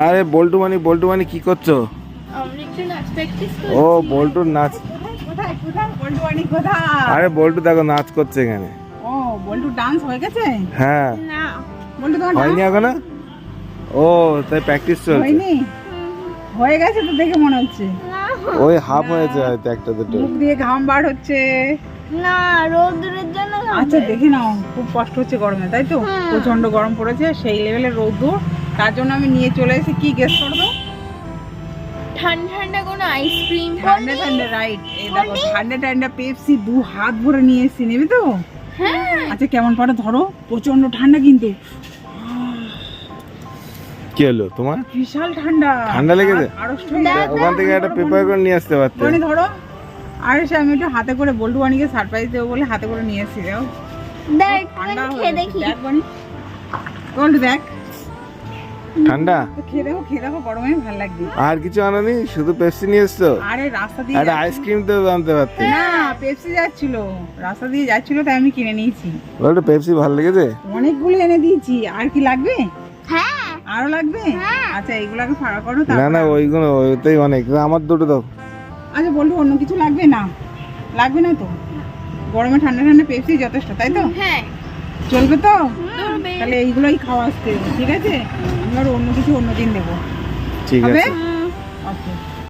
আরে বল্টু মানি বল্টু মানি কি করছ? নাচ ও বল্টুর নাচ। কোথায় কোথায়? বল্টু কোথায়? আরে বল্টু দেখো নাচ করছে এখানে। ও বল্টু ডান্স হয়ে গেছে? হ্যাঁ। বল্টু তোমার হয়নি এখনও? ও তাই প্র্যাকটিস চলছে। হয়নি? হয়ে গেছে তো দেখে মনে হচ্ছে। ওই হাফ হয়েছে হয়তো একটা দুটো। মুখ দিয়ে ঘাম বার হচ্ছে। না রোদ্রের জন্য আচ্ছা দেখে নাও খুব কষ্ট হচ্ছে গরমে তাই তো? হুম। প্রচণ্ড গরম পড়েছে সেই লেভেলের রোদ্দুর। তার জন্য আমি নিয়ে চলে এসেছি কি গেস করব? ঠান্ডা ঠান্ডা কোনো আইসক্রিম ঠান্ডা ঠান্ডা রাইট এই দেখো ঠান্ডা ঠান্ডা পেপসি দু হাত ভরে নিয়ে এসেছি নেবে তো? হ্যাঁ। আচ্ছা কেমন পারে ধরো প্রচণ্ড ঠান্ডা কিন্তু। কি হলো তোমার? বিশাল ঠান্ডা। ঠান্ডা লেগেছে? আর- আড়ষ্ট দাও, যাবে। ওখান থেকে একটা পেপার করে নিয়ে আসতে পারতে। বনি ধরো। আর আমি একটু হাতে করে বল্টু বানিকে সারপ্রাইজ দেবো বলে হাতে করে নিয়ে এসেছি দেখো। দেখ ঠান্ডা খেয়ে দেখি। দেখ দেখ। ঠান্ডা? তো খেয়ে দেখো খেয়ে দেখো গরমে ভালো লাগবে। আর কিছু আনানি? শুধু পেপসি নিয়ে এসছো? আরে রাস্তা দিয়ে একটা আইসক্রিম তো আনতে পারতে। না পেপসি যাচ্ছিল। রাস্তা দিয়ে যাচ্ছিল তাই আমি কিনে নিয়েছি। বলতো পেপসি ভালো লেগেছে? অনেকগুলো এনে দিয়েছি। আর কি লাগবে? হ্যাঁ। আরও লাগবে? হ্যাঁ। আচ্ছা এইগুলোকে ফাড়া করো না তারপর না ওইগুলো ওইটাই অনেক। আমার দুটো দাও। আচ্ছা বলব অন্য কিছু লাগবে? না। লাগবে না তো? গরমে ঠান্ডা ঠান্ডা পেপসি যথেষ্ট তাই তো? হ্যাঁ। চলবে তো? তাহলে এইগুলোই খাওয়া আসতে ঠিক আছে? আমি আর অন্য কিছু অন্য দিন দেবো। ঠিক আছে। ওকে